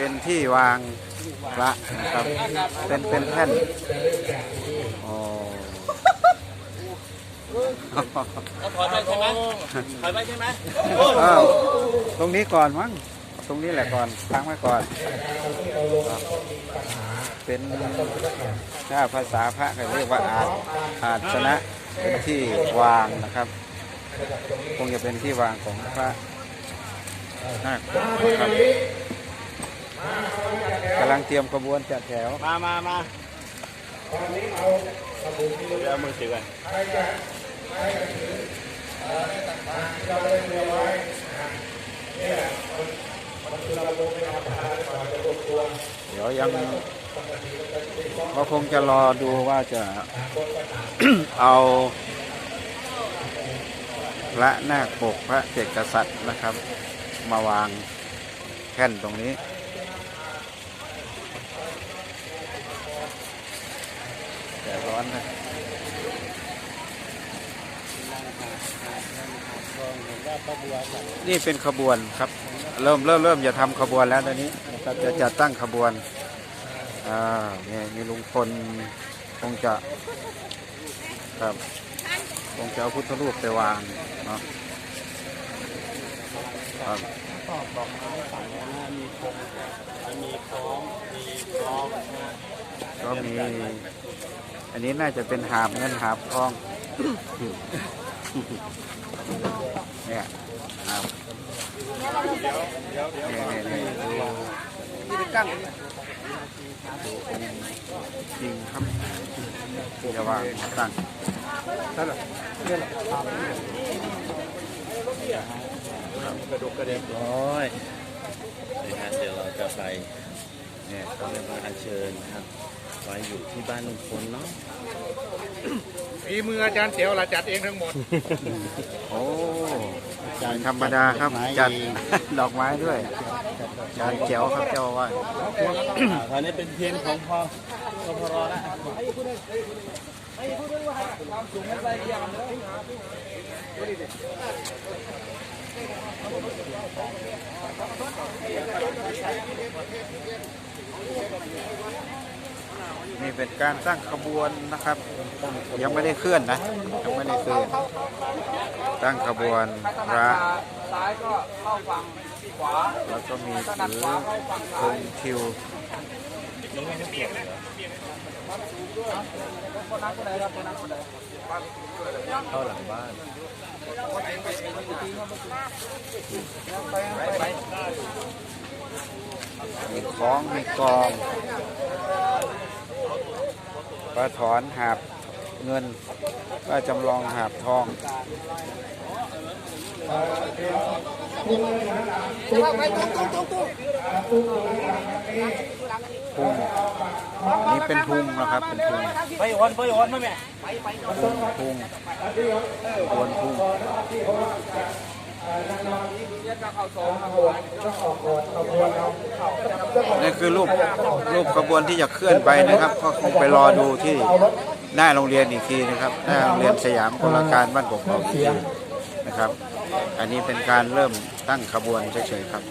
เป็นที่วางพระนะครับ เป็นเป็นแท่นโอ้เราถอยไปใช่ไหมถอยไปใช่ไหมอ้าวตรงนี้ก่อนมั้ง ตรงนี้แหละก่อนตั้งไว้ก่อนครับเป็นถ้าภาษาพระก็เรียกว่าอาจอาจชนะ เป็นที่วางนะครับ คงจะเป็นที่วางของพระนาคครับ กำลังเตรียมขบวนจัดแถว มามามาเดี๋ยวเอามือถือกันเดี๋ยวยังก็คงจะรอดูว่าจะ เอาพระนาคปกพระเจกกษัตริย์นะครับ มาวางแท่นตรงนี้ แต่ร้อนนะ นี่เป็นขบวนครับ เริ่มเริ่มเริ่มจะทำขบวนแล้วตอนนี้นะครับจะจัดตั้งขบวนอ่าเนี่ยมีลุงพลคงจะครับคงจะเอาพุทธรูปไปวางเนาะครับตอบดอกไม้สั่งนะมีคงมีคล้องมีคล้องก็มีอันนี้น่าจะเป็นหาบเงินหาบทอง เนี่ยหาบเนี่ยเนี่ยเนี่ยดูดูองจริงครับจะวางตั้งกระดูกกระเด็นร้อยนะฮะเดี๋ยวเราจะไปเนี่ยเขาเรียกว่าอัญเชิญนะครับ ไว้อยู่ที่บ้านลุงพลเนาะ ฝีมืออาจารย์เสียวเราจัดเองทั้งหมด โอ้ไม่ธรรมดาครับจัดดอกไม้ด้วยจานเจียวครับเจ้าอาว่าสตอนนี้เป็นเพียนของพอพอพรแล้ว นี่เป็นการตั้งขบวนนะครับ ยังไม่ได้เคลื่อนนะยังไม่ได้เคลื่อนตั้งขบวนพระซ้ายก็เข้าฝั่งขวาแล้วก็มีถือธงคิวคนนั้นคนใดครับคนนั้นคนใดเข้าหลังบ้านมีของมีกอง ปลาถอนหาบเงินปลาจำลองหาบทองพุงนี่เป็นพุงนะครับเป็นพุงไปอ่อนไปอ่อนมาแม่พุงพุงบนพุงนี่ นี่คือรูปรูปขบวนที่จะเคลื่อนไปนะครับ ก็คงไปรอดูที่หน้าโรงเรียนอีกทีนะครับ หน้าโรงเรียนสยามกลการบ้านกอกอีกทีนะครับ อันนี้เป็นการเริ่มตั้งขบวนเฉยๆครับ